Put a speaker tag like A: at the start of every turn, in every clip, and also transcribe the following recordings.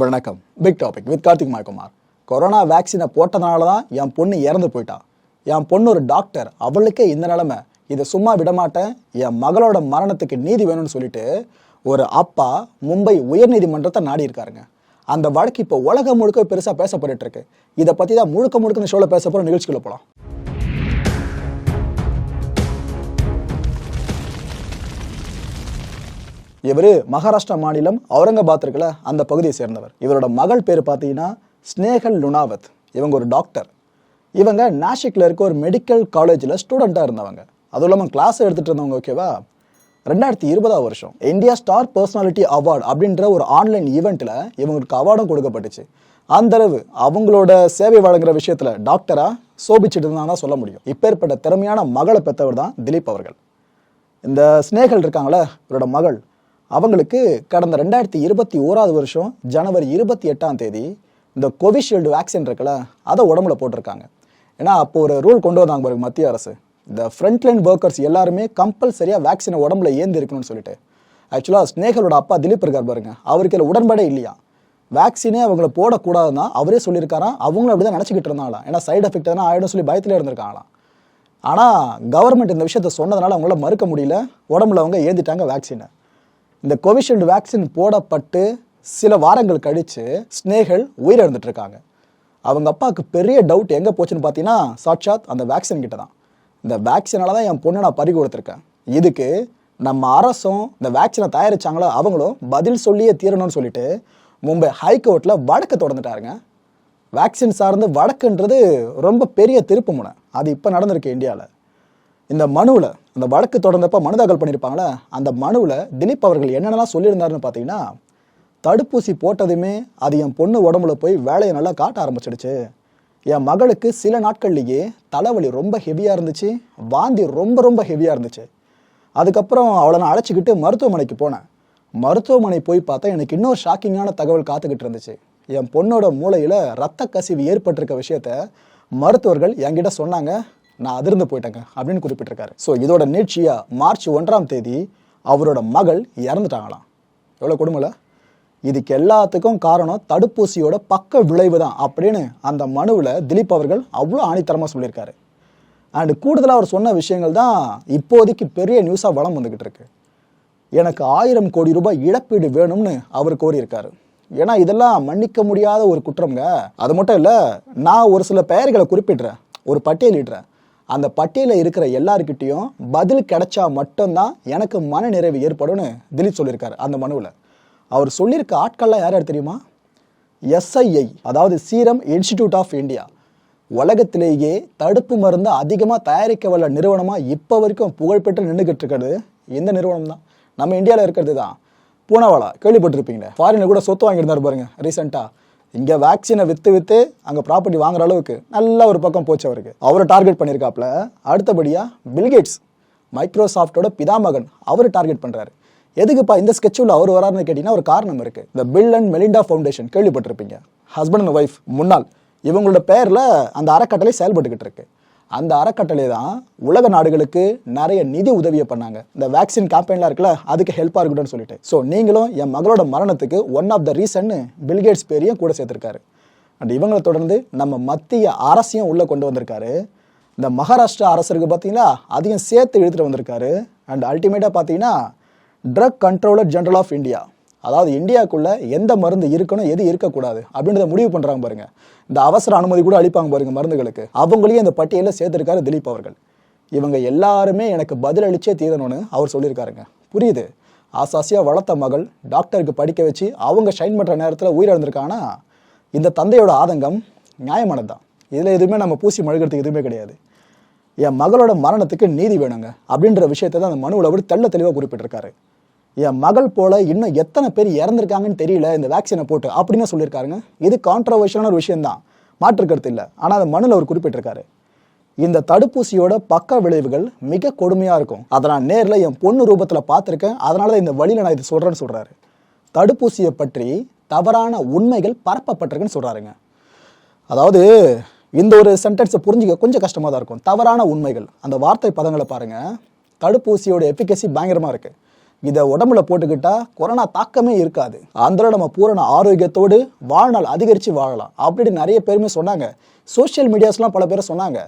A: வணக்கம். Big topic with Karthik Maikumar corona வேக்சினை போட்டதுனால தான் என் பொண்ணு இறந்து போயிட்டா. என் பொண்ணு ஒரு டாக்டர் அவளுக்கே இந்த நிலைமை. இதை சும்மா விடமாட்டேன். என் மகளோட மரணத்துக்கு நீதி வேணும்னு சொல்லிட்டு ஒரு அப்பா மும்பை உயர்நீதிமன்றத்தை நாடி இருக்காருங்க அந்த வழக்கு இப்போ உலகம் முழுக்க பெருசாக பேசப்பட்டுருக்கு இருக்கு. இதை பற்றி தான் முழுக்க முழுக்க இந்த ஷோவில் பேச போகிற நிகழ்ச்சிக்குள்ள போகலாம் இவர் மகாராஷ்டிரா மாநிலம் அவுரங்காபாத் இருக்கல அந்த பகுதியை சேர்ந்தவர். இவரோட மகள் பேர் பார்த்தீங்கன்னா ஸ்னேகல் லுனாவத். இவங்க ஒரு டாக்டர். இவங்க நாஷிக்கில் இருக்க ஒரு மெடிக்கல் காலேஜில் ஸ்டூடெண்ட்டாக இருந்தவங்க. அதுவும் இல்லாமல் கிளாஸ் எடுத்துகிட்டு இருந்தவங்க ஓகேவா ரெண்டாயிரத்தி இருபதாம் வருஷம் இந்தியா ஸ்டார் பர்சனாலிட்டி அவார்டு அப்படின்ற ஒரு ஆன்லைன் ஈவெண்ட்டில் இவங்களுக்கு அவார்டும் கொடுக்கப்பட்டுச்சு. அந்த அளவு அவங்களோட சேவை வழங்குற விஷயத்தில் டாக்டராக சோபிச்சுட்டு இருந்தாங்க சொல்ல முடியும். இப்பேற்பட்ட திறமையான மகளை பெற்றவர் தான் திலீப் அவர்கள். இந்த ஸ்னேகல் இருக்காங்களே இவரோட மகள் அவங்களுக்கு கடந்த ரெண்டாயிரத்தி இருபத்தி ஓராவது வருஷம் ஜனவரி இருபத்தி எட்டாம் தேதி இந்த கோவிஷீல்டு வேக்சின் இருக்குல்ல அதை உடம்புல போட்டிருக்காங்க. ஏன்னா அப்போ ஒரு ரூல் கொண்டு வந்தாங்க பாருங்க மத்திய அரசு. இந்த ஃப்ரண்ட்லைன் ஒர்க்கர்ஸ் எல்லாருமே கம்பல்சரியாக வேக்சினை உடம்புல ஏந்தி இருக்கணும்னு சொல்லிட்டு. ஆக்சுவலாக ஸ்னேகலோட அப்பா திலீப் இருக்கார் பாருங்க. அவருக்கு இதில் உடன்பாடே இல்லையா? வேக்சினே அவங்கள போடக்கூடாதுன்னா அவரே சொல்லியிருக்காராம். அவங்களும் அப்படி தான் நினச்சிக்கிட்டு இருந்தாங்களாம். ஏன்னா சைடு எஃபெக்ட் எதனா ஆகிடும் சொல்லி பயத்தில் இருந்திருக்காங்களாம். ஆனால் கவர்மெண்ட் இந்த விஷயத்த சொன்னதுனால அவங்களால மறுக்க முடியல. உடம்புல அவங்க ஏந்திட்டாங்க வேக்சினை இந்த கோவிஷீல்டு வேக்சின் போடப்பட்டு சில வாரங்கள் கழித்து ஸ்னேகல் உயிரிழந்துட்டு இருக்காங்க அவங்க அப்பாவுக்கு பெரிய டவுட் எங்கே போச்சுன்னு பார்த்தீங்கன்னா சாட்சாத் அந்த வேக்சின் கிட்ட தான். இந்த வேக்சினால தான் என் பொண்ணை நான் பறி கொடுத்துருக்கேன். இதுக்கு நம்ம அரசும் இந்த வேக்சினை தயாரிச்சாங்களோ அவங்களும் பதில் சொல்லியே தீரணும்னு சொல்லிட்டு மும்பை ஹைகோர்ட்டில் வழக்கு தொடர்ந்துட்டாருங்க. வேக்சின் சார்ந்து வழக்குன்றது ரொம்ப பெரிய திருப்பு முனை. அது இப்போ நடந்திருக்கு இந்தியாவில் இந்த மனுவில் அந்த வழக்கு தொடர்ந்தப்போ மனு தாக்கல் பண்ணியிருப்பாங்களே அந்த மனுவில் திலீப் அவர்கள் என்னென்னலாம் சொல்லியிருந்தாருன்னு பார்த்தீங்கன்னா தடுப்பூசி போட்டதுமே அது என் பொண்ணு உடம்புல போய் வேலையை நல்லா காட்ட ஆரம்பிச்சிடுச்சு. என் மகளுக்கு சில நாட்கள்லேயே தலைவலி ரொம்ப ஹெவியாக இருந்துச்சு வாந்தி ரொம்ப ரொம்ப ஹெவியாக இருந்துச்சு. அதுக்கப்புறம் அவளை நான் அழைச்சிக்கிட்டு மருத்துவமனைக்கு போனேன். மருத்துவமனை போய் பார்த்தா எனக்கு இன்னொரு ஷாக்கிங்கான தகவல் காத்துக்கிட்டு இருந்துச்சு. என் பொண்ணோட மூளையில் ரத்த கசிவு ஏற்பட்டிருக்க விஷயத்த மருத்துவர்கள் என்கிட்ட சொன்னாங்க. நான் அதிர்ந்து போயிட்டேங்க அப்படின்னு குறிப்பிட்டிருக்காரு. ஸோ இதோட நீட்சியா மார்ச் ஒன்றாம் தேதி அவரோட மகள் இறந்துட்டாங்களாம். எவ்வளோ கொடுமல? இதுக்கு எல்லாத்துக்கும் காரணம் தடுப்பூசியோட பக்க விளைவு தான் அப்படின்னு அந்த மனுவில் திலீப் அவர்கள் அவ்வளோ ஆணித்தரமாக சொல்லியிருக்காரு. அண்ட் கூடுதலாக அவர் சொன்ன விஷயங்கள் தான் இப்போதைக்கு பெரிய நியூஸாக வளம் வந்துக்கிட்டு இருக்கு. எனக்கு ஆயிரம் கோடி ரூபாய் இழப்பீடு வேணும்னு அவர் கோரியிருக்காரு. ஏன்னா இதெல்லாம் மன்னிக்க முடியாத ஒரு குற்றம்ங்க. அது மட்டும் இல்லை நான் ஒரு சில பெயர்களை குறிப்பிடுறேன். ஒரு பட்டியலிடுறேன். அந்த பட்டியலில் இருக்கிற எல்லாருக்கிட்டேயும் பதில் கிடைச்சா மட்டும்தான் எனக்கு மன நிறைவு ஏற்படும்னு திலீப் சொல்லியிருக்காரு அந்த மனுவில். அவர் சொல்லியிருக்க ஆட்கள்லாம் யார் யார் தெரியுமா? எஸ்ஐஐ அதாவது சீரம் இன்ஸ்டிடியூட் ஆஃப் இந்தியா உலகத்திலேயே தடுப்பு மருந்து அதிகமாக தயாரிக்க வல்ல நிறுவனமாக இப்போ வரைக்கும் புகழ்பெற்று நின்றுக்கிட்டு இருக்கிறது இந்த நிறுவனம் தான். நம்ம இந்தியாவில் இருக்கிறது தான். பூனாவாலா கேள்விப்பட்டிருப்பீங்களே? ஃபாரினில் கூட சொத்து வாங்கியிருந்தார் பாருங்க ரீசெண்டாக இங்கே வேக்சினை விற்று விற்று அங்கே ப்ராப்பர்ட்டி வாங்குற அளவுக்கு நல்ல ஒரு பக்கம் போச்சு அவருக்கு. அவரை டார்கெட் பண்ணியிருக்காப்புல அடுத்தபடியாக பில்கேட்ஸ் மைக்ரோசாஃப்டோட பிதாமகன் அவர் டார்கெட் பண்ணுறாரு எதுக்குப்பா இந்த ஸ்கெட்சில் அவர் வராருன்னு கேட்டிங்கன்னா ஒரு காரணம் இருக்குது இந்த பில் அண்ட் மெலிண்டா ஃபவுண்டேஷன் கேள்விப்பட்டிருப்பீங்க. ஹஸ்பண்ட் அண்ட் ஒய்ஃப் முன்னாள். இவங்களோட பேரில் அந்த அறக்கட்டளை செயல்பட்டுக்கிட்டு இருக்கு. அந்த அறக்கட்டளை தான் உலக நாடுகளுக்கு நிறைய நிதி உதவியை பண்ணாங்க. இந்த வேக்சின் கேம்பெயின்லாம் இருக்குல்ல அதுக்கு ஹெல்ப்பாக இருக்கட்டும்னு சொல்லிட்டு. ஸோ நீங்களும் என் மகளோட மரணத்துக்கு one of the reason Bill Gates பேரையும் கூட சேர்த்துருக்காரு. அண்ட் இவங்களை தொடர்ந்து நம்ம மத்திய அரசையும் உள்ளே கொண்டு வந்திருக்காரு. இந்த மகாராஷ்டிரா அரசருக்கு பார்த்தீங்களா அதையும் சேர்த்து இழுத்துட்டு வந்திருக்காரு. அண்ட் அல்டிமேட்டாக பார்த்தீங்கன்னா drug controller general of India அதாவது இந்தியாவுக்குள்ள எந்த மருந்து இருக்கணும் எது இருக்கக்கூடாது அப்படின்றத முடிவு பண்ணுறாங்க பாருங்க. இந்த அவசர அனுமதி கூட அளிப்பாங்க பாருங்க மருந்துகளுக்கு. அவங்களையும் இந்த பட்டியலில் சேர்த்திருக்காரு திலீப் அவர்கள். இவங்க எல்லாருமே எனக்கு பதில் அளிச்சே தீரணும்னு அவர் சொல்லியிருக்காருங்க. புரியுது? ஆசாசியாக வளர்த்த மகள் டாக்டருக்கு படிக்க வச்சு அவங்க ஷைன் பண்ணுற நேரத்தில் உயிரிழந்திருக்கானா? இந்த தந்தையோட ஆதங்கம் நியாயமானது தான் இதில் எதுவுமே நம்ம பூசி மழுகிறதுக்கு எதுவுமே கிடையாது. என் மகளோட மரணத்துக்கு நீதி வேணுங்க அப்படின்ற விஷயத்தை தான் அந்த மனுவில் அவர் தெள்ள தெளிவாக குறிப்பிட்டிருக்காரு. என் மகள் போல இன்னும் எத்தனை பேர் இறந்துருக்காங்கன்னு தெரியல இந்த வேக்சினை போட்டு அப்படின்னு சொல்லியிருக்காருங்க. இது கான்ட்ரவர்ஷியலான ஒரு விஷயம்தான். மாற்றுக்கருத்து இல்லை. ஆனால் அந்த மனுவில் அவர் குறிப்பிட்டிருக்காரு. இந்த தடுப்பூசியோட பக்க விளைவுகள் மிக கொடுமையாக இருக்கும். அதை நான் நேரில் என் பொண்ணு ரூபத்தில் பார்த்துருக்கேன். அதனால தான் இந்த வழியில் நான் இது சொல்கிறேன்னு சொல்கிறாரு தடுப்பூசியை பற்றி தவறான உண்மைகள் பரப்பப்பட்டிருக்குன்னு சொல்கிறாருங்க அதாவது இந்த ஒரு சென்டென்ஸை புரிஞ்சுக்க கொஞ்சம் கஷ்டமாக தான் இருக்கும். தவறான உண்மைகள். அந்த வார்த்தை பதங்களை பாருங்கள் தடுப்பூசியோட எஃபிகசி பயங்கரமாக இருக்குது இதை உடம்புல போட்டுக்கிட்டா கொரோனா தாக்கமே இருக்காது. அந்தளவு நம்ம பூரண ஆரோக்கியத்தோடு வாழ்நாள் அதிகரித்து வாழலாம். அப்படின்னு நிறைய பேருமே சொன்னாங்க. சோஷியல் மீடியாஸ்லாம் பல பேர் சொன்னாங்க.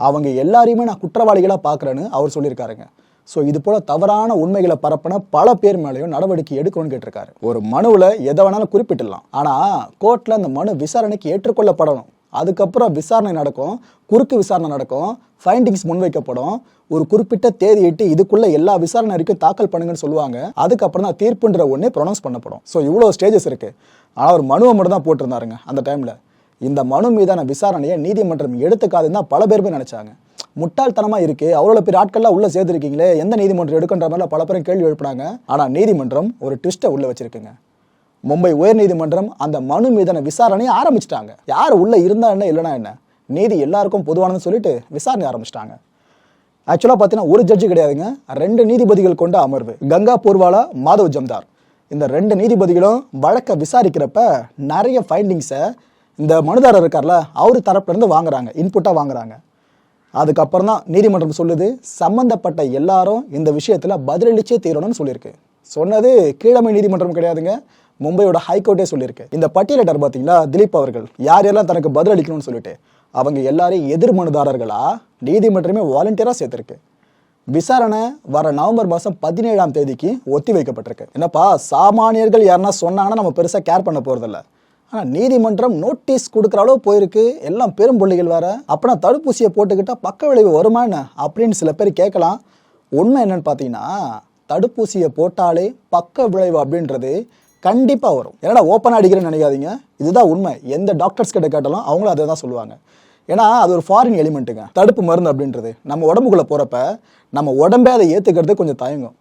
A: அவங்க எல்லாரையுமே நான் குற்றவாளிகளாக பார்க்குறேன்னு அவர் சொல்லியிருக்காருங்க. ஸோ இது போல தவறான உண்மைகளை பரப்பின பல பேர் மேலேயும் நடவடிக்கை எடுக்கணும்னு கேட்டிருக்காரு. ஒரு மனுவில் எதை வேணாலும் குறிப்பிட்டுடலாம். ஆனால் கோர்ட்டில் அந்த மனு விசாரணைக்கு ஏற்றுக்கொள்ளப்படணும். அதுக்கப்புறம் விசாரணை நடக்கும் குறுக்கு விசாரணை நடக்கும் ஃபைண்டிங்ஸ் முன்வைக்கப்படும். ஒரு குறிப்பிட்ட தேதியிட்டு இதுக்குள்ள எல்லா விசாரணை வரைக்கும் தாக்கல் பண்ணுங்கன்னு சொல்லுவாங்க. அதுக்கப்புறம் தான் தீர்ப்புன்ற ஒன்றே ப்ரொனவுன்ஸ் பண்ணப்படும். ஸோ இவ்வளோ ஸ்டேஜஸ் இருக்கு. ஆனால் ஒரு மனுவை மட்டும் தான் போட்டிருந்தாருங்க அந்த டைமில் இந்த மனு மீதான விசாரணையை நீதிமன்றம் எடுத்துக்காதுன்னு தான் பல பேருமே நினச்சாங்க. முட்டாள்தனமாக இருக்கு. அவ்வளோ பெரிய ஆட்கள்லாம் உள்ளே சேர்த்துருக்கீங்களே எந்த நீதிமன்றம் எடுக்கின்ற மாதிரிலாம் பல பேரும் கேள்வி எழுப்பினாங்க. ஆனால் நீதிமன்றம் ஒரு ட்விஸ்ட்டை உள்ளே வச்சிருக்குங்க. மும்பை உயர்நீதிமன்றம் அந்த மனு மீதான விசாரணையை ஆரம்பிச்சிட்டாங்க. யார் உள்ளே இருந்தா என்ன இல்லைனா என்ன? நீதி எல்லாருக்கும் பொதுவானதுன்னு சொல்லிட்டு விசாரணை ஆரம்பிச்சிட்டாங்க. ஆக்சுவலாக பார்த்தீங்கன்னா ஒரு ஜட்ஜு கிடையாதுங்க. ரெண்டு நீதிபதிகள் கொண்ட அமர்வு. கங்கா பூர்வாலா மாதவ் ஜம்தார். இந்த ரெண்டு நீதிபதிகளும் வழக்கை விசாரிக்கிறப்ப நிறைய ஃபைண்டிங்ஸை இந்த மனுதாரர் இருக்கார்ல அவர் தரப்புலேருந்து வாங்குறாங்க இன்புட்டாக வாங்குறாங்க. அதுக்கப்புறம் தான் நீதிமன்றம் சொல்லுது சம்மந்தப்பட்ட எல்லாரும் இந்த விஷயத்தில் பதிலளிச்சே தீரணும்னு சொல்லியிருக்கு. சொன்னது கீழமை நீதிமன்றம் கிடையாதுங்க. மும்பையோட ஹைகோர்ட்டே சொல்லியிருக்கு. இந்த பட்டியலிட்டார் பார்த்தீங்களா? திலீப் அவர்கள். யார் யாரெல்லாம் தனக்கு பதில் அளிக்கணும்னு சொல்லிட்டு. அவங்க எல்லாரையும் எதிர்மனுதாரர்களா நீதிமன்றமே வாலண்டியராக சேர்த்திருக்கு. விசாரணை வர நவம்பர் மாதம் பதினேழாம் தேதிக்கு ஒத்தி வைக்கப்பட்டிருக்கு. என்னப்பா சாமானியர்கள் யாருன்னா சொன்னாங்கன்னா நம்ம பெருசாக கேர் பண்ண போகிறதில்ல ஆனால் நீதிமன்றம் நோட்டீஸ் கொடுக்குற அளவு போயிருக்கு. எல்லாம் பெரும் புள்ளிகள் வேற. அப்படின்னா தடுப்பூசியை போட்டுக்கிட்டால் பக்க விளைவு வருமா என்ன? அப்படின்னு சில பேர் கேட்கலாம். உண்மை என்னன்னு பார்த்தீங்கன்னா தடுப்பூசியை போட்டாலே பக்க விளைவு அப்படின்றது கண்டிப்பாக வரும். என்னடா ஓப்பனாக அடிக்கிறேன்னு நினைக்காதீங்க. இதுதான் உண்மை. எந்த டாக்டர்ஸ் கிட்ட கேட்டாலும் அவங்களும் அதை தான் சொல்லுவாங்க. ஏன்னா அது ஒரு ஃபாரின் எலிமெண்ட்டுங்க தடுப்பு மருந்து அப்படின்றது. நம்ம உடம்புக்குள்ளே போகிறப்ப நம்ம உடம்பே அதை ஏற்றுக்கிறது கொஞ்சம் தயங்கும்.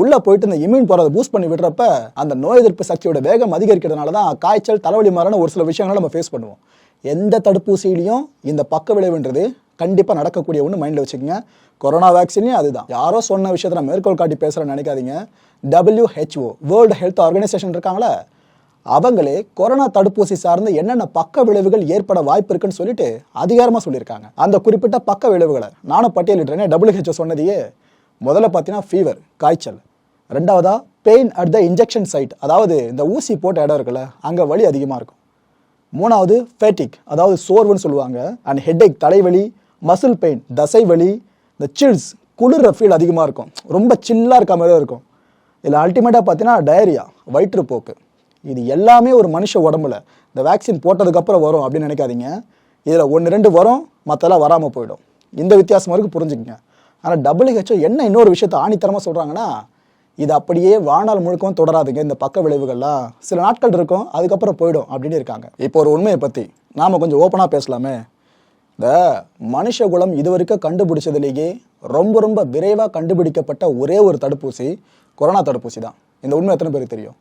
A: உள்ளே போயிட்டு இந்த இம்யூன் போகிறத பூஸ்ட் பண்ணி விடுறப்ப அந்த நோய் எதிர்ப்பு சக்தியோட வேகம் அதிகரிக்கிறதுனால தான் காய்ச்சல் தலைவலி மாதிரியான ஒரு சில விஷயங்களை நம்ம ஃபேஸ் பண்ணுவோம். எந்த தடுப்பூசியிலையும் இந்த பக்க விளைவுன்றது கண்டிப்பாக நடக்கக்கூடிய ஒன்று மைண்டில் வச்சுக்கோங்க. கொரோனா வேக்சினே அதுதான். யாரோ சொன்ன விஷயத்தை நான் மேற்கோள் காட்டி பேசுகிறேன்னு நினைக்காதீங்க. டபிள்யூஹெச்ஓ வேர்ல்டு ஹெல்த் ஆர்கனைசேஷன் இருக்காங்களே அவங்களே கொரோனா தடுப்பூசி சார்ந்து என்னென்ன பக்க விளைவுகள் ஏற்பட வாய்ப்பு இருக்குன்னு சொல்லிட்டு அதிகாரமாக சொல்லியிருக்காங்க. அந்த குறிப்பிட்ட பக்க விளைவுகளை நானும் பட்டியலிட்டுறேனே டபிள்யூஹெச்ஓ சொன்னதையே முதல்ல பார்த்தீங்கன்னா ஃபீவர் காய்ச்சல். ரெண்டாவதா pain at the injection site அதாவது இந்த ஊசி போட்ட இடம் இருக்குல்ல அங்கே வலி அதிகமாக இருக்கும். மூணாவது ஃபேட்டிக் அதாவது சோர்வுன்னு சொல்லுவாங்க. அண்ட் ஹெட்டேக் தலைவலி மசில் பெயின் தசை வலி இந்த சில்ஸ் குளிர ஃபீல் அதிகமாக இருக்கும். ரொம்ப சில்லாக இருக்க மாதிரி இருக்கும். இதில் அல்டிமேட்டாக பார்த்தீங்கன்னா டயரியா வயிற்றுப்போக்கு. இது எல்லாமே ஒரு மனுஷ உடம்புல. இந்த வேக்சின் போட்டதுக்கப்புறம் வரும் அப்படின்னு நினைக்காதீங்க. இதில் ஒன்று ரெண்டு வரும் மற்றெல்லாம் வராமல் போயிடும். இந்த வித்தியாசம் வரைக்கும் புரிஞ்சுக்கங்க. ஆனால் டபிள்யூஹெச்ஓ என்ன இன்னொரு விஷயத்தை ஆணித்தரமாக சொல்கிறாங்கன்னா இது அப்படியே வாழ்நாள் முழுக்கவும் தொடராதுங்க. இந்த பக்க விளைவுகள்லாம் சில நாட்கள் இருக்கும் அதுக்கப்புறம் போயிடும் அப்படின்னு இருக்காங்க. இப்போ ஒரு உண்மையை பற்றி நாம் கொஞ்சம் ஓப்பனாக பேசலாமே. இந்த மனுஷகுலம் இதுவரைக்கும் கண்டுபிடிச்சதுலேயே ரொம்ப ரொம்ப விரைவாக கண்டுபிடிக்கப்பட்ட ஒரே ஒரு தடுப்பூசி கொரோனா தடுப்பூசி தான் இந்த உண்மை எத்தனை பேருக்கு தெரியும்?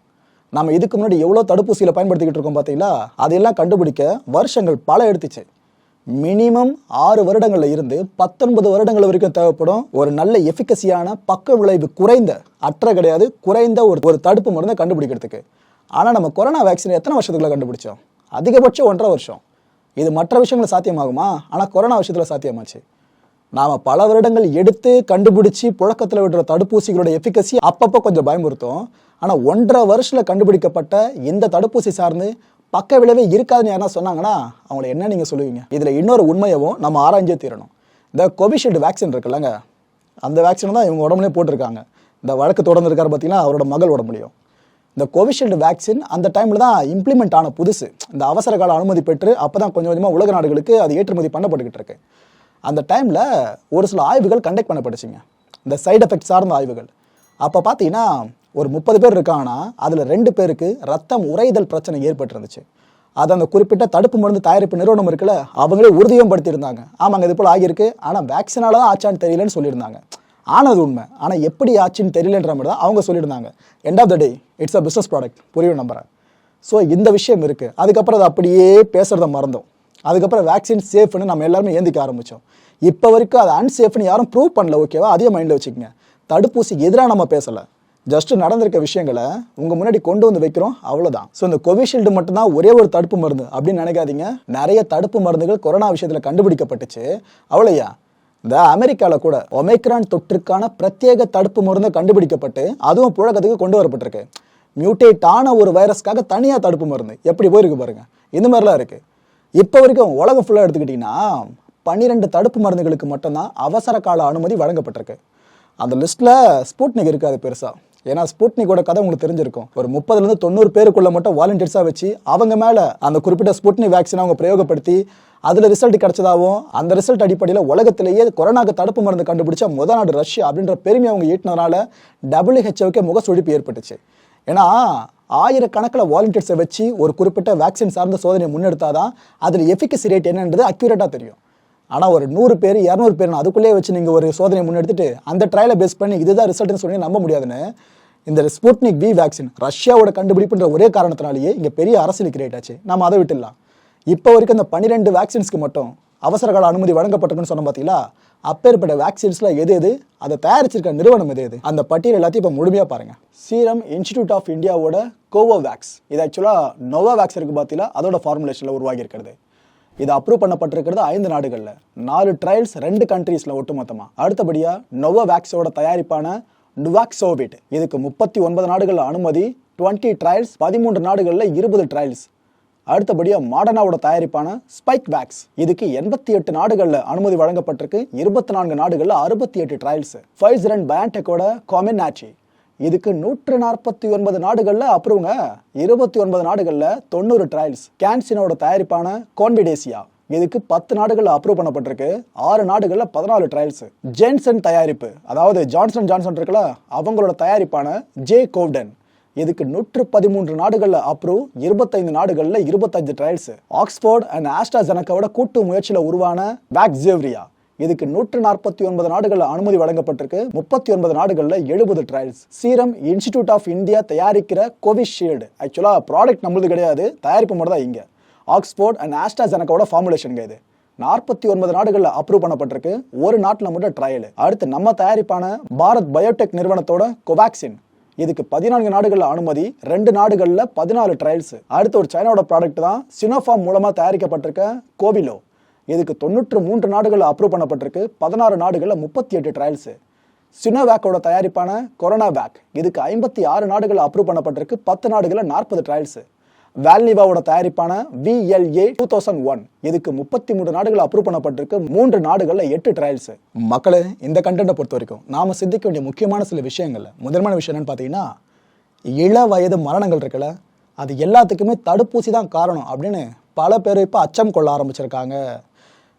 A: நம்ம இதுக்கு முன்னாடி எவ்வளோ தடுப்பூசியில் பயன்படுத்திக்கிட்டு இருக்கோம் பார்த்தீங்களா அதையெல்லாம் கண்டுபிடிக்க வருஷங்கள் பல எடுத்துச்சு. மினிமம் ஆறு வருடங்களில் இருந்து பத்தொன்பது வருடங்கள் வரைக்கும் தேவைப்படும் ஒரு நல்ல எஃபிகசியான பக்க விளைவு குறைந்த அற்ற கிடையாது குறைந்த ஒரு ஒரு தடுப்பு மருந்தை கண்டுபிடிக்கிறதுக்கு. ஆனால் நம்ம கொரோனா வேக்சின் எத்தனை வருஷத்துக்குள்ள கண்டுபிடிச்சோம்? அதிகபட்சம் ஒன்றரை வருஷம். இது மற்ற விஷயங்கள் சாத்தியமாகுமா? ஆனால் கொரோனா விஷயத்தில் சாத்தியமாச்சு. நாம் பல வருடங்கள் எடுத்து கண்டுபிடிச்சி புழக்கத்தில் விடுற தடுப்பூசிகளோட எஃபிகசி அப்பப்போ கொஞ்சம் பயமுறுத்தும். ஆனால் ஒன்றரை வருஷத்தில் கண்டுபிடிக்கப்பட்ட இந்த தடுப்பூசி சார்ந்து பக்க விளைவே இருக்காதுன்னு யாரா சொன்னாங்கன்னா அவங்கள என்ன நீங்கள் சொல்லுவீங்க? இதில் இன்னொரு உண்மையவும் நம்ம ஆராய்ஞ்சே தீரணும். இந்த கோவிஷீல்டு வேக்சின் இருக்குல்லங்க. அந்த வேக்சினை தான் இவங்க உடம்புலேயே போட்டிருக்காங்க. இந்த வழக்கு தொடர்ந்துருக்காரு பார்த்தீங்கன்னா அவரோட மகள் உடம்புலையும். இந்த கோவிஷீல்டு வேக்சின் அந்த டைமில் தான் இம்ப்ளிமெண்ட் ஆன புதுசு. இந்த அவசர கால அனுமதி பெற்று அப்போ தான் கொஞ்சம் கொஞ்சமாக உலக நாடுகளுக்கு அது ஏற்றுமதி பண்ணப்பட்டுக்கிட்டு இருக்கு. அந்த டைமில் ஒரு சில ஆய்வுகள் கண்டக்ட் பண்ணப்பட்டுச்சுங்க. இந்த சைடு எஃபெக்ட் சார்ந்த ஆய்வுகள். அப்போ பார்த்தீங்கன்னா ஒரு முப்பது பேர் இருக்காங்கன்னா அதில் ரெண்டு பேருக்கு ரத்தம் உறைதல் பிரச்சனை ஏற்பட்டிருந்துச்சு. அது அந்த குறிப்பிட்ட தடுப்பு மருந்து தயாரிப்பு நிறுவனம் இருக்குல்ல அவங்களே உறுதியும் படுத்தியிருந்தாங்க. ஆமாங்க இது போல் ஆகியிருக்கு. ஆனால் வேக்சினால தான் ஆச்சான்னு தெரியலன்னு சொல்லியிருந்தாங்க. ஆனது உண்மை. ஆனால் எப்படி ஆச்சுன்னு தெரியலன்ற மாதிரி தான் அவங்க சொல்லியிருந்தாங்க. End of the day it's a business product புரியும் நம்புறேன். ஸோ இந்த விஷயம் இருக்குது அதுக்கப்புறம் அது அப்படியே பேசுகிறத மறந்தோம். அதுக்கப்புறம் வேக்சின் சேஃப்னு நம்ம எல்லாருமே ஏந்திக்க ஆரம்பித்தோம் இப்போ வரைக்கும் அது அன்சேஃப்னு யாரும் ப்ரூவ் பண்ணல ஓகேவா அதையும் மைண்டில் வச்சுக்கோங்க. தடுப்பூசிக்கு எதிராக நம்ம பேசலை. ஜஸ்ட் நடந்திருக்க விஷயங்களை உங்கள் முன்னாடி கொண்டு வந்து வைக்கிறோம் அவ்வளோதான் ஸோ இந்த கோவிஷீல்டு மட்டும்தான் ஒரே ஒரு தடுப்பு மருந்து அப்படின்னு நினைக்காதீங்க. நிறைய தடுப்பு மருந்துகள் கொரோனா விஷயத்தில் கண்டுபிடிக்கப்பட்டுச்சு. அவ்வளோயா இந்த அமெரிக்காவில் கூட ஒமைக்ரான் தொற்றுக்கான பிரத்யேக தடுப்பு மருந்து கண்டுபிடிக்கப்பட்டு அதுவும் புழக்கத்துக்கு கொண்டு வரப்பட்டிருக்கு. மியூட்டேட் ஆன ஒரு வைரஸ்க்காக தனியாக தடுப்பு மருந்து. எப்படி போயிருக்கு பாருங்க. இந்த மாதிரிலாம் இருக்கு. இப்போ வரைக்கும் உலகம் ஃபுல்லாக எடுத்துக்கிட்டிங்கன்னா பன்னிரெண்டு தடுப்பு மருந்துகளுக்கு மட்டும்தான் அவசர கால அனுமதி வழங்கப்பட்டிருக்கு. அந்த லிஸ்ட்டில் ஸ்பூட்னிக் இருக்காது பெருசாக ஏன்னா ஸ்புட்னிக்கோட கதை உங்களுக்கு தெரிஞ்சிருக்கும். ஒரு முப்பதுலேருந்து தொண்ணூறு பேருக்குள்ள மட்டும் வாலண்டியர்ஸாக வச்சு அவங்க மேலே அந்த குறிப்பிட்ட ஸ்புட்னிக் வேக்சினை அவங்க பிரயோகப்படுத்தி அதில் ரிசல்ட் கிடைச்சதாகவும் அந்த ரிசல்ட் அடிப்படையில் உலகத்திலேயே கொரோனாக்கு தடுப்பு மருந்து கண்டுபிடிச்ச முத நாடு ரஷ்யா அப்படின்ற பெருமையை அவங்க ஈட்டினதுனால டபிள்யூஹெச்ஓக்கு முகசுழிப்பு ஏற்பட்டுச்சு. ஏன்னா ஆயிரக்கணக்கில் வாலண்டியர்ஸை வச்சு ஒரு குறிப்பிட்ட வேக்சின் சார்ந்த சோதனையை முன்னெடுத்தாதான் அதில் எஃபிகசி ரேட் என்னன்றது அக்யூரேட்டாக தெரியும். ஆனால் ஒரு நூறு பேர் இரநூறு பேர் அதுக்குள்ளேயே வச்சு நீங்கள் ஒரு சோதனை முன்னெடுத்துட்டு அந்த ட்ரையலை பேஸ் பண்ணி இதுதான் ரிசல்ட்னு சொல்லி நம்ப முடியாதுன்னு இந்த ஸ்புட்னிக் பி வேக்சின் ரஷ்யாவோட கண்டுபிடிப்புன்ற ஒரே காரணத்தினாலேயே இங்கே பெரிய அரசியல் கிரியேட் ஆச்சு. நம்ம அதை விட்டுடலாம். இப்போ வரைக்கும் இந்த பன்னிரெண்டு வேக்சின்ஸ்க்கு மட்டும் அவசர கால அனுமதி வழங்கப்பட்டிருக்குன்னு சொன்ன பார்த்தீங்களா அப்பேற்பட்ட வேக்சின்ஸில் எது எது? அதை தயாரிச்சிருக்க நிறுவனம் எது எது? அந்த பட்டியல் எல்லாத்தையும் இப்போ முழுமையாக பாருங்க. சீரம் இன்ஸ்டிடியூட் ஆஃப் இந்தியாவோட கோவோவேக்ஸ் இது ஆக்சுவலாக நோவாவேக்ஸ் இருக்கு பார்த்தீங்களா அதோட ஃபார்முலேஷனில் உருவாகி இருக்கிறது இது அப்ரூவ் பண்ணப்பட்டிருக்கிறது ஐந்து நாடுகளில். நாலு ட்ரையல்ஸ் ரெண்டு கண்ட்ரீஸில் ஒட்டுமொத்தமாக அடுத்தபடியாக நோவோவேக்ஸோட தயாரிப்பான நுவாக்சோவிட் இதுக்கு முப்பத்தி ஒன்பது நாடுகளில் அனுமதி டுவெண்ட்டி ட்ரையல்ஸ் பதிமூன்று நாடுகளில் இருபது ட்ரையல்ஸ் அடுத்தபடியாக மாடர்னாவோட தயாரிப்பான ஸ்பைக் வேக்ஸ் இதுக்கு எண்பத்தி எட்டு நாடுகளில் அனுமதி வழங்கப்பட்டிருக்கு. இருபத்தி நான்கு நாடுகளில் அறுபத்தி எட்டு ட்ரையல்ஸ் ஃபைசர் அண்ட் பயான்டெக்கோட காமினாச்சி இதுக்கு நூற்று நாற்பத்தி ஒன்பது நாடுகளில் அப்ரூவ்ங்க இருபத்தி ஒன்பது நாடுகளில் தொண்ணூறு ட்ரையல்ஸ் கேன்சினோட தயாரிப்பான கோன்பிடேசியா இதுக்கு பத்து நாடுகளில் அப்ரூவ் பண்ணப்பட்டிருக்கு. ஆறு நாடுகளில் பதினாலு ட்ரையல்ஸ் ஜென்சன் தயாரிப்பு. அதாவது ஜான்சன் ஜான்சன் இருக்குல்ல அவங்களோட தயாரிப்பான ஜே கோவ்டன் இதுக்கு நூற்று பதிமூன்று நாடுகளில் அப்ரூவ் இருபத்தைந்து நாடுகளில் இருபத்தஞ்சு ட்ரையல்ஸ் ஆக்ஸ்போர்ட் அண்ட் ஆஸ்ட்ராஜெனக்காவோட கூட்டு முயற்சியில் உருவான வேக்ஸேவ்ரியா இதுக்கு நூற்று நாற்பத்தி ஒன்பது நாடுகளில் அனுமதி வழங்கப்பட்டிருக்கு. முப்பத்தி ஒன்பது நாடுகளில் எழுபது trials serum institute of India தயாரிக்கிற கோவிஷீல்டு ஆக்சுவலாக ப்ராடக்ட் நம்மளது கிடையாது. தயாரிப்பு மட்டும் தான் இங்கே ஆக்ஸ்போர்ட் அண்ட் ஆஸ்ட்ராஜெனக்காவோட ஃபார்முலேஷன் இது. நாற்பத்தி ஒன்பது நாடுகளில் அப்ரூவ் பண்ணப்பட்டிருக்கு. ஒரு நாட்டில் மட்டும் ட்ரையல் அடுத்து நம்ம தயாரிப்பான பாரத் பயோடெக் நிறுவனத்தோட கோவாக்சின் இதுக்கு பதினான்கு நாடுகளில் அனுமதி ரெண்டு நாடுகளில் பதினாலு ட்ரையல்ஸ் அடுத்து ஒரு சைனாவோட ப்ராடக்ட் தான் சினோஃபார்ம் மூலமாக தயாரிக்கப்பட்டிருக்க கோவிலோ இதுக்கு தொண்ணூற்று மூன்று நாடுகளில் அப்ரூவ் பண்ணப்பட்டிருக்கு. பதினாறு நாடுகளில் முப்பத்தி எட்டு ட்ரையல்ஸு சினோவேக்கோட தயாரிப்பான கொரோனா வேக் இதுக்கு ஐம்பத்தி ஆறு நாடுகளில் அப்ரூவ் பண்ணப்பட்டிருக்கு. பத்து நாடுகளில் நாற்பது ட்ரையல்ஸு வேல்னிவாவோட தயாரிப்பான விஎல்ஏ டூ தௌசண்ட் ஒன் இதுக்கு முப்பத்தி மூணு நாடுகள் அப்ரூவ் பண்ணப்பட்டிருக்கு. மூன்று நாடுகளில் எட்டு ட்ரையல்ஸ் மக்களே இந்த கண்டென்ட்டை பொறுத்த வரைக்கும் நாம் சிந்திக்க வேண்டிய முக்கியமான சில விஷயங்கள்ல முதன்மையான விஷயம் என்னன்னு பார்த்தீங்கன்னா இள வயது மரணங்கள் இருக்குல்ல அது எல்லாத்துக்குமே தடுப்பூசி தான் காரணம் அப்படின்னு பல பேர் இப்போ அச்சம் கொள்ள ஆரம்பிச்சிருக்காங்க.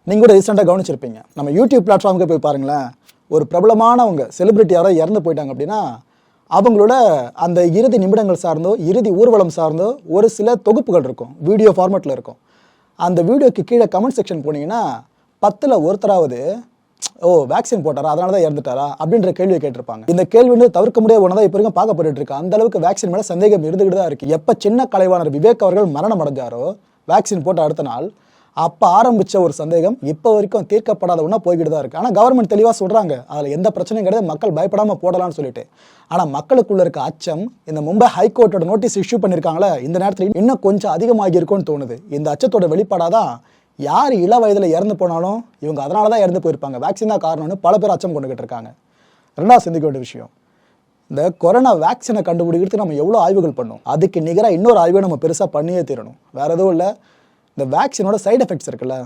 A: நீங்கள் கூட ரீசெண்டாக கவனிச்சிருப்பீங்க. நம்ம யூடியூப் பிளாட்ஃபார்முக்கு போய் பாருங்களேன். ஒரு பிரபலமானவங்க செலிபிரிட்டி யாரோ இறந்து போயிட்டாங்க அப்படின்னா அவங்களோட அந்த இறுதி நிமிடங்கள் சார்ந்தோ இறுதி ஊர்வலம் சார்ந்தோ ஒரு சில தொகுப்புகள் இருக்கும். வீடியோ ஃபார்மேட்டில் இருக்கும். அந்த வீடியோக்கு கீழே கமெண்ட் செக்ஷன் போனீங்கன்னா பத்தில் ஒருத்தராவது ஓ வேக்சின் போட்டாரா? அதனால தான் இறந்துட்டாரா? அப்படின்ற கேள்வியை கேட்டிருப்பாங்க. இந்த கேள்வி வந்து தவிர்க்க முடியாத ஒன்றா இப்போ வரைக்கும் பார்க்கப்பட்டு இருக்கு. அந்த அளவுக்கு வேக்சின் மேலே சந்தேகம் இருந்துகிட்டு தான் இருக்கு. எப்போ சின்ன கலைவாணர் விவேக் அவர்கள் மரணம் அடைஞ்சாரோ வேக்சின் போட்ட அடுத்த நாள் அப்போ ஆரம்பித்த ஒரு சந்தேகம் இப்போ வரைக்கும் தீர்க்கப்படாத ஒன்றா போய்கிட்டு தான் இருக்குது ஆனால் கவர்மெண்ட் தெளிவாக சொல்கிறாங்க அதில் எந்த பிரச்சனையும் கிடையாது. மக்கள் பயப்படாமல் போடலாம்னு சொல்லிட்டு. ஆனால் மக்களுக்குள்ள இருக்க அச்சம் இந்த மும்பை ஹைகோர்ட்டோட நோட்டீஸ் இஷ்யூ பண்ணியிருக்காங்களே இந்த நேரத்தில் இன்னும் கொஞ்சம் அதிகமாக இருக்கும்னு தோணுது. இந்த அச்சத்தோட வெளிப்பாடாக தான் யார் இள வயதில் இறந்து போனாலும் இவங்க அதனால தான் இறந்து போயிருப்பாங்க. வேக்சின் தான் காரணம்னு பல பேர் அச்சம் கொண்டுகிட்டு இருக்காங்க. ரெண்டாவது சிந்திக்க வேண்டிய விஷயம் இந்த கொரோனா வேக்சினை கண்டுபிடிக்கிறதுக்கு நம்ம எவ்வளோ ஆய்வுகள் பண்ணோம் அதுக்கு நிகராக இன்னொரு ஆய்வை நம்ம பெருசாக பண்ணியே தீரணும். வேறு எதுவும் இல்லை. இந்த வேக்சினோட சைடு எஃபெக்ட்ஸ் இருக்குல்ல?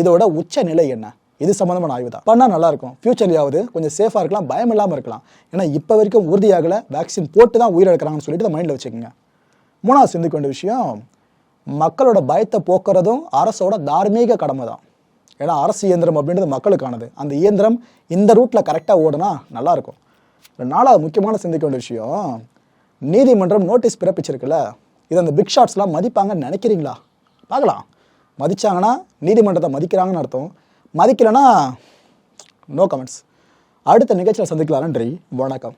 A: இதோட உச்ச நிலை என்ன? இது சம்மந்தமான ஆய்வு தான். பண்ணால் நல்லாயிருக்கும். ஃபியூச்சர்லையாவது கொஞ்சம் சேஃபாக இருக்கலாம் பயம் இல்லாமல் இருக்கலாம். ஏன்னா இப்போ வரைக்கும் உறுதியாகலை வேக்சின் போட்டு தான் உயிரிழக்கிறாங்கன்னு சொல்லிட்டு இதை மைண்டில் வச்சுக்கோங்க. மூணாவது சிந்திக்க வேண்டிய விஷயம் மக்களோட பயத்தை போக்குறதும் அரசோட தார்மீக கடமை தான். ஏன்னா அரசு இயந்திரம் அப்படின்றது மக்களுக்கானது. அந்த இயந்திரம் இந்த ரூட்டில் கரெக்டாக ஓடுனா நல்லாயிருக்கும். நாலாவது முக்கியமான சிந்திக்க வேண்டிய விஷயம் நீதிமன்றம் நோட்டீஸ் பிறப்பிச்சிருக்குல்ல? இது அந்த பிக் ஷாட்ஸ்லாம் மதிப்பாங்கன்னு நினைக்கிறீங்களா? பார்க்கலாம். மதித்தாங்கன்னா நீதிமன்றத்தை மதிக்கிறாங்கன்னு அர்த்தம். மதிக்கலைன்னா நோ கமெண்ட்ஸ் அடுத்த நிகழ்ச்சியில் சந்திக்கலாம். நன்றி. வணக்கம்.